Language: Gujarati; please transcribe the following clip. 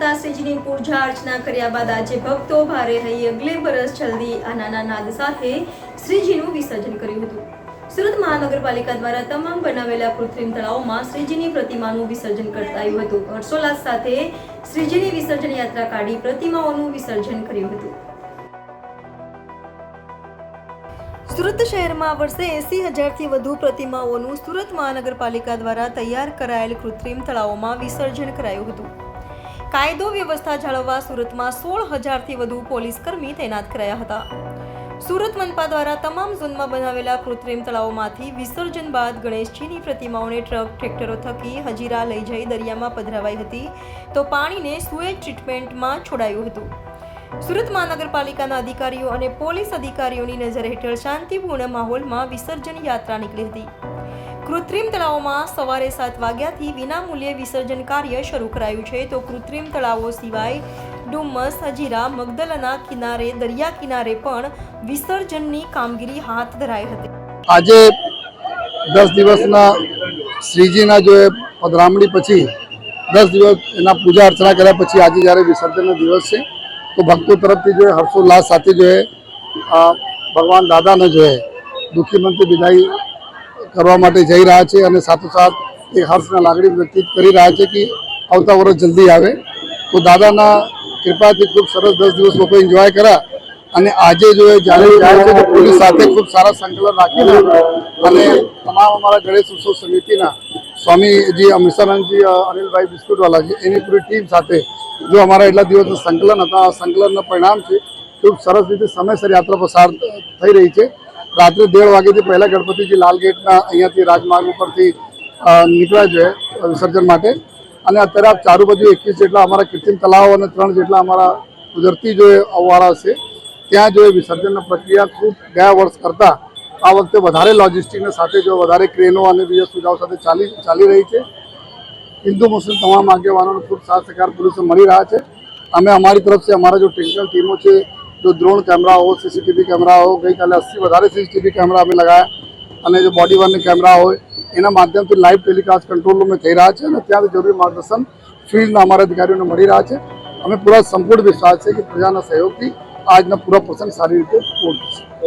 આવેલા પૂજા અર્ચના કર્યા બાદ આજે ભક્તો ભારે રહી અગલે બરસ જલ્દી આ નાના નાદ સાથે શ્રીજીનું વિસર્જન કર્યું હતું. સુરત મહાનગરપાલિકા દ્વારા તમામ બનાવેલા કૃત્રિમ તળાવોમાં શ્રીજીની પ્રતિમાનું વિસર્જન કરતાયું હતું. હર્ષોલ્લાસ સાથે શ્રીજીની વિસર્જન યાત્રા કાઢી પ્રતિમાઓનું વિસર્જન કર્યું હતું. સુરત શહેરમાં આ વર્ષે એસી હજારથી વધુ પ્રતિમાઓનું સુરત મહાનગરપાલિકા દ્વારા તૈયાર કરાયેલ કૃત્રિમ તળાવોમાં વિસર્જન કરાયું હતું. કાયદો વ્યવસ્થા જાળવવા સુરતમાં સોળ હજારથી વધુ પોલીસ કર્મી તૈનાત કરાયા હતા. સુરત મનપા દ્વારા તમામ ઝોનમાં બનાવેલા કૃત્રિમ તળાવોમાંથી વિસર્જન બાદ ગણેશજીની પ્રતિમાઓને ટ્રક, ટ્રેક્ટરો થકી હજીરા લઈ જઈ દરિયામાં પધરાવાઈ હતી તો પાણીને સુએજ ટ્રીટમેન્ટમાં છોડાયું હતું. સુરત મહાનગરપાલિકાના અધિકારીઓ અને પોલીસ અધિકારીઓની નજર હેઠળ શાંતિપૂર્ણ માહોલમાં વિસર્જન યાત્રા નીકળી હતી. કૃત્રિમ તળાવોમાં સવારે સાત વાગ્યાથી વિનામૂલ્યે વિસર્જન કાર્ય શરૂ કરાયું છે. તો કૃત્રિમ તળાવો સિવાય ડુમ્મસ હજીરા, મગદલના કિનારે, દરિયા કિનારે પણ વિસર્જનની કામગીરી હાથ ધરાઈ હતી. આજે દસ દિવસના શ્રીજીના જો પધરામણી પછી દસ દિવસ એના પૂજા અર્ચના કર્યા પછી આજે જ્યારે વિસર્જનનો દિવસ છે, તો ભક્તો તરફથી જો હર્ષોલ્લાસ સાથે જો ભગવાન દાદાને જો દુઃખી મનથી વિદાય કરવા માટે જઈ રહ્યા છે અને સાથોસાથ એક હર્ષના લાગણી વ્યક્તિત કરી રહ્યા છે કે આવતા વર્ષ જલ્દી આવે. તો દાદાના કૃપાથી ખૂબ સરસ દસ દિવસ લોકો એન્જોય કર્યા અને આજે જો એ જાણી જાય છે પોલીસ સાથે ખૂબ સારા સંકલન રાખીને અને તમામ અમારા ગણેશ ઉત્સવ સમિતિના સ્વામીજી અમૃતસરજી અનિલભાઈ બિસ્કુટવાલાજી એની પૂરી ટીમ સાથે જો અમારા એટલા દિવસનું સંકલન હતા, આ સંકલનનું પરિણામ છે ખૂબ સરસ રીતે સમયસર યાત્રા પસાર થઈ રહી છે. રાત્રે દેઢ વાગ્યાથી પહેલાં ગણપતિજી લાલ ગેટના અહીંયાથી રાજમાર્ગ ઉપરથી નીકળ્યા છે વિસર્જન માટે. અને અત્યારે આ ચારું બાજુ એકવીસ જેટલા અમારા કૃત્રિમ તલાવો અને ત્રણ જેટલા અમારા કુદરતી જો અવારા છે, ત્યાં જો વિસર્જનની પ્રક્રિયા ખૂબ ગયા વર્ષ કરતાં આ વખતે વધારે લોજિસ્ટિકને સાથે જો વધારે ક્રેનો અને બીજા સુવિધાઓ સાથે ચાલી ચાલી રહી છે. હિન્દુ, મુસ્લિમ તમામ આગેવાનોનો ખૂબ સાથ સહકાર પોલીસે મળી રહ્યા છે. અમે અમારી તરફથી અમારા જો ટેકનિકલ ટીમો છે જો ડ્રોન કેમેરા હોય સીસીટીવી કેમેરા હોય ગઈકાલે અસી વધારે સીસીટીવી કેમેરા અમે લગાવ્યા અને જે બોડી વનના કેમેરા હોય, એના માધ્યમથી લાઈવ ટેલિકાસ્ટ કંટ્રોલ રૂમે થઈ રહ્યા છે અને ત્યાંથી જરૂરી માર્ગદર્શન ફિલ્ડના અમારા અધિકારીઓને મળી રહ્યા છે. અમે પૂરા સંપૂર્ણ વિશ્વાસ છે કે પ્રજાના સહયોગથી આજના પૂરા પ્રસંગ સારી રીતે પૂર્ણ થશે.